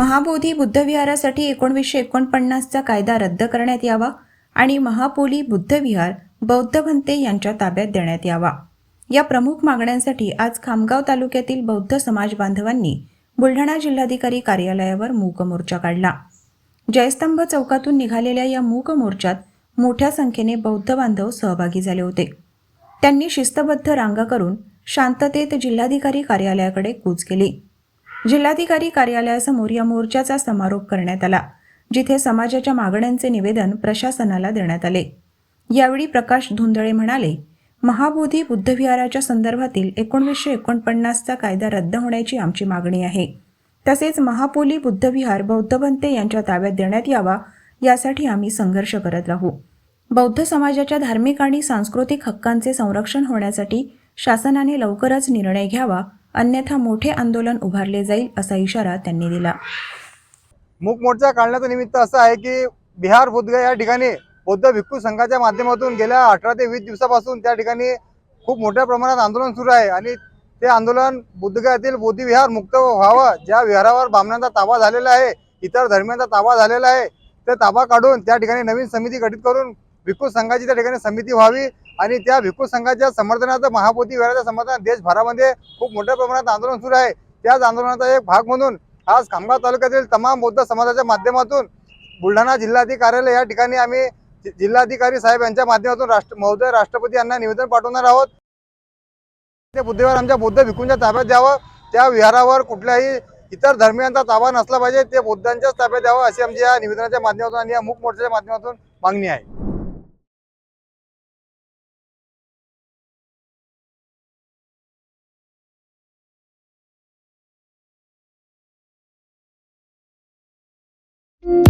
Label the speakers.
Speaker 1: महाबोधी बुद्धविहारासाठी एकोणवीसशे एकोणपन्नासचा कायदा रद्द करण्यात यावा आणि महापोली बुद्धविहार बौद्ध भंते यांच्या ताब्यात देण्यात यावा. या प्रमुख मागण्यांसाठी आज खामगाव तालुक्यातील बौद्ध समाज बांधवांनी बुलढाणा जिल्हाधिकारी कार्यालयावर मूक मोर्चा काढला. जयस्तंभ चौकातून निघालेल्या या मूक मोर्चात मोठ्या संख्येने बौद्ध बांधव सहभागी झाले होते. त्यांनी शिस्तबद्ध रांगा करून शांततेत जिल्हाधिकारी कार्यालयाकडे कूच केली. जिल्हाधिकारी कार्यालयासमोर या मोर्चाचा समारोप करण्यात आला जिथे समाजाच्या मागण्यांचे निवेदन प्रशासनाला देण्यात आले. यावेळी प्रकाश धुंदळे म्हणाले महाबोधी बुद्धविहाराच्या संदर्भातील एकोणवीसशे एकोणपन्नासचा कायदा रद्द होण्याची आमची मागणी आहे. तसेच महापोली बुद्धविहार बौद्धभंते यांच्या ताब्यात देण्यात यावा यासाठी आम्ही संघर्ष करत राहू. बौद्ध समाजाच्या धार्मिक आणि सांस्कृतिक हक्कांचे संरक्षण होण्यासाठी शासनाने लवकरच निर्णय घ्यावा अन्यथा मोठे आंदोलन उभारले जाईल असा इशारा त्यांनी दिला.
Speaker 2: मूक मोर्चा काढण्याचं निमित्त असं आहे की बिहार बुद्धगया या ठिकाणी बौद्ध भिक्खू संघाच्या माध्यमातून गेल्या अठरा ते वीस दिवसापासून त्या ठिकाणी खूप मोठ्या प्रमाणात आंदोलन सुरू आहे आणि ते आंदोलन बुद्धगयातील येथील मुक्त व्हावं ज्या विहारावर ब्राह्मणांचा ताबा झालेला आहे इतर धर्मियांचा ताबा झालेला आहे ते ताबा काढून त्या ठिकाणी नवीन समिती गठीत करून भिक्खू संघाची त्या ठिकाणी समिती व्हावी आणि त्या भिक्खू संघाच्या समर्थनाचं महापोती विहाराच्या समर्थनात देशभरामध्ये खूप मोठ्या प्रमाणात आंदोलन सुरू आहे. त्याच आंदोलनाचा एक भाग म्हणून आज खामगाव तालुक्यातील तमाम बौद्ध समाजाच्या माध्यमातून बुलढाणा जिल्हाधिकारी कार्यालय या ठिकाणी आम्ही जिल्हाधिकारी साहेब यांच्या माध्यमातून राष्ट्र महोदय राष्ट्रपती यांना निवेदन पाठवणार आहोत. ते बुद्धिवार आमच्या बौद्ध भिक्खूंच्या ताब्यात द्यावं. त्या विहारावर कुठल्याही इतर धर्मियांचा ताबा नसला पाहिजे. ते बौद्धांच्याच ताब्यात द्यावं अशी आमची या निवेदनाच्या माध्यमातून आणि या मूक मोर्चाच्या माध्यमातून मागणी आहे. you